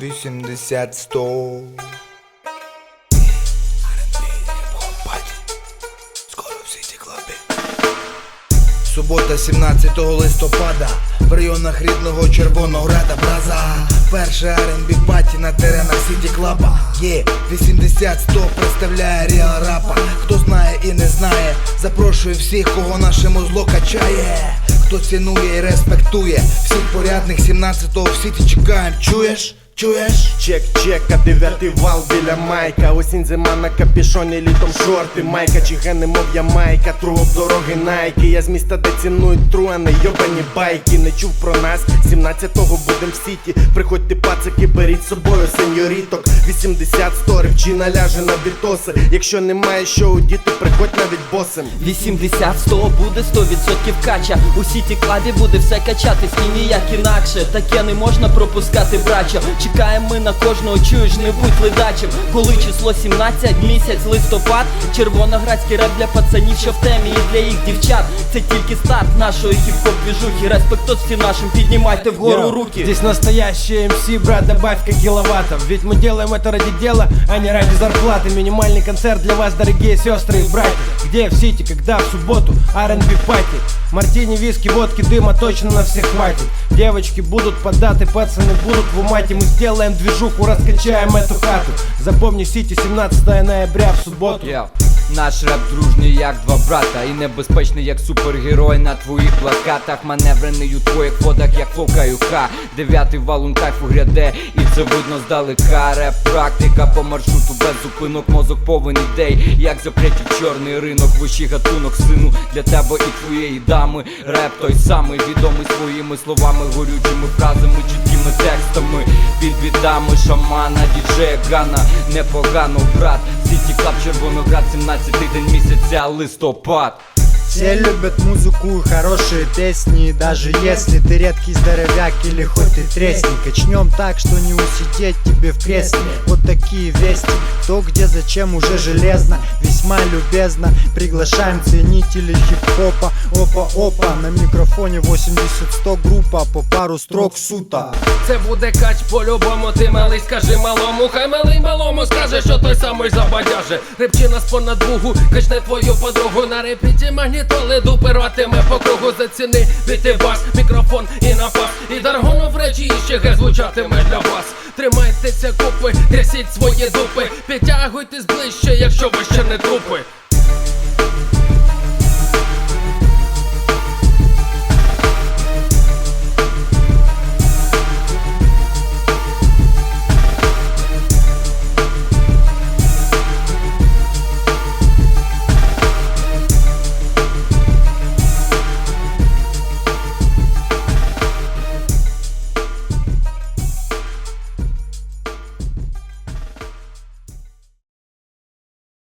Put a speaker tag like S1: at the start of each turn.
S1: 80 100 Скоро всі ці клаби Субота, 17 листопада. В районах рідного Червонограда Браза. Перше R&B паті на теренах Сіті Клаба Є 80-100 представляє Ріал Рапа. Хто знає і не знає Запрошую всіх, кого наше музло качає. Хто цінує і респектує Всіх порядних 17-го в сіті чекаєм Чуєш? Чуєш?
S2: Чек, чек, а дев'ятий вал біля майка. Осінь зима на капішоні, літом шорти. Майка, чи мов я майка, тру дороги найки. Я з міста, де цінують тру, не йобані байки. Не чув про нас, 17-го будем в сіті. Приходьте пацики, беріть з собою сеньоріток. 80 сторів, чи наляже на бітоси Якщо немає що у діти, приходь навіть босим.
S3: 80 100 буде 100% кача. У сіті клабі буде все качатись і ніяк інакше. Таке не можна пропускати, брачо Чекаємо ми на кожного, чуєш, не будь ледачем Коли число 17, місяць, листопад Червоноградський реп для пацанів, що в темі і для їх дівчат Це тільки старт нашої хіп-хоп двіжухи Респектос всім нашим, піднімайте вгору
S4: Йо,
S3: руки
S4: Здесь настоящий МС, брат, добавь-ка киловаттов Ведь мы делаем это ради дела, а не ради зарплаты Минимальный концерт для вас, дорогие сестры и братья Где в Сити, когда в субботу R&B пати Мартини, виски, водки, дыма точно на всех хватит Девочки будут податы, пацаны будут в умате Мы сделаем движуху, раскачаем эту хату Запомни, Сити, 17 ноября в субботу
S5: Йо. Наш реп дружній, як два брата, і небезпечний, як супергерой на твоїх плакатах. Маневрений у твоїх водах, як фока. Дев'ятий валун кайфу гряде, і це видно здалека. Реп практика по маршруту без зупинок, мозок повен ідей, як запретів чорний ринок, вищий гатунок, сину для тебе і твоєї дами. Реп той самий відомий своїми словами, горючими фразами, чіткими текстами. Під бідами шамана, діджея Гана, непогано, брат. Сіті Клаб, Червоноград, 17 день місяця, листопад.
S6: Все любят музыку и хорошие песни Даже если ты редкий здоровяк или хоть ты тресни Качнем так, что не усидеть тебе в кресле Вот такие вести, кто где зачем уже железно Весьма любезно приглашаем ценителей хип-хопа Опа-опа, на микрофоне 80-100 группа По пару строк сута
S7: Це буде кач по-любому, ти малий, скажи малому, хай малий малому скаже, що той самий забадяже. Рибчина з понад бугу, качне твою подругу на репіті магнітоли дуператиме по кругу заціни біти бас, мікрофон і напас. І даргону в речі іще ге звучатиме для вас. Тримайтеся купи, трясіть свої дупи, підтягуйтесь ближче, якщо ви ще не трупи.